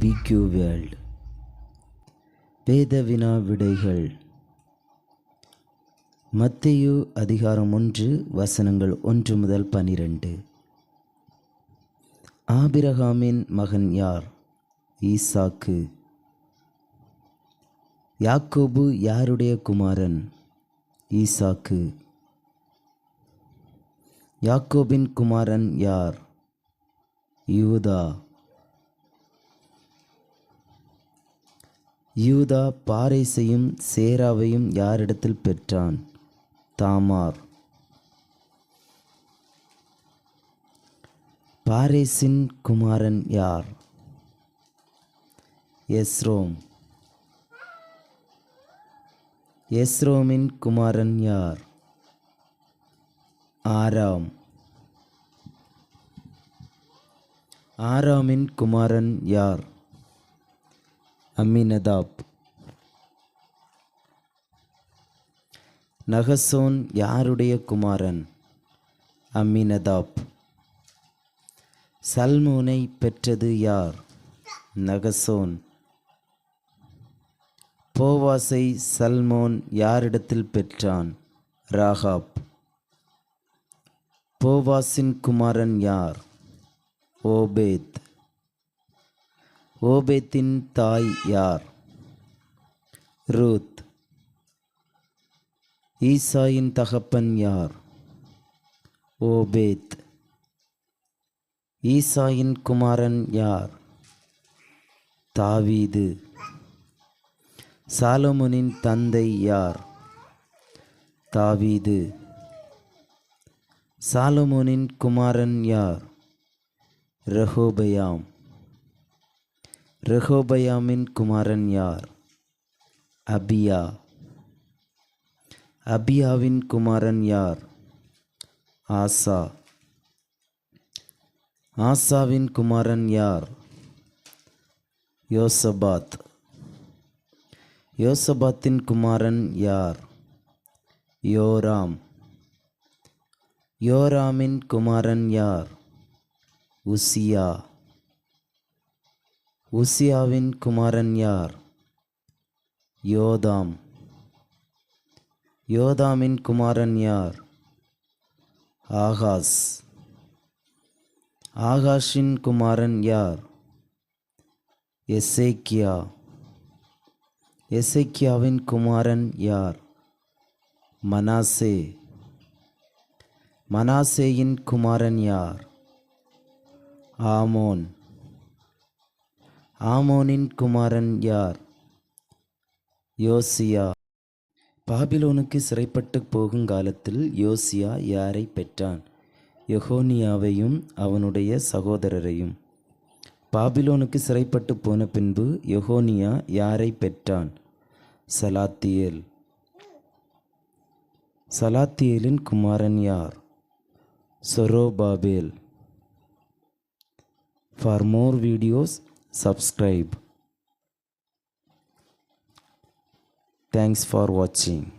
பிக்யூ world பேத வினா விடைகள். மத்தியு அதிகாரம் ஒன்று வசனங்கள் ஒன்று முதல் பனிரெண்டு. ஆபிரகாமின் மகன் யார்? ஈசாக்கு. யாக்கோபு யாருடைய குமாரன்? ஈசாக்கு. யாக்கோபின் குமாரன் யார்? யூதா. யூதா பாரேசையும் சேராவையும் யாரிடத்தில் பெற்றான்? தாமார். பாரேசின் குமாரன் யார்? எஸ்ரோம். எஸ்ரோமின் குமாரன் யார்? ஆராம். ஆராமின் குமாரன் யார்? அம்மினதாப். நகசோன் யாருடைய குமாரன்? அம்மினதாப். சல்மோனை பெற்றது யார்? நகசோன். போவாசை சல்மோன் யாரிடத்தில் பெற்றான்? ராகாப். போவாசின் குமாரன் யார்? ஓபேத். ஓபேத்தின் தாய் யார்? ரூத். ஈசாயின் தகப்பன் யார்? ஓபேத். ஈசாயின் குமாரன் யார்? தாவீது. சாலமுனின் தந்தை யார்? தாவீது. சாலமுனின் குமாரன் யார்? ரஹோபயாம் ரெஹோபயாமின் குமாரன் யார்? அபியா. அபியாவின் குமாரன் யார்? ஆசா. ஆசாவின் குமாரன் யார்? யோசபாத். யோசபாத்தின் குமாரன் யார்? யோராம். யோராமின் குமாரன் யார்? உசியா. உசியாவின் குமாரன் யார்? யோதாம். யோதாமின் குமாரன் யார்? ஆகாஷ் ஆகாஷின் குமாரன் யார்? எசேக்கியா. எசேக்கியாவின் குமாரன் யார்? மனாசே. மனாசேயின் குமாரன் யார்? ஆமோன். ஆமோனின் குமாரன் யார்? யோசியா. பாபிலோனுக்கு சிறைப்பட்டு போகும் காலத்தில் யோசியா யாரை பெற்றான்? யெகோனியாவையும் அவனுடைய சகோதரரையும். பாபிலோனுக்கு சிறைப்பட்டு போன பின்பு யெகோனியா யாரை பெற்றான்? சலாத்தியேல். சலாத்தியேலின் குமாரன் யார்? Zorobabel. For more videos subscribe. Thanks for watching.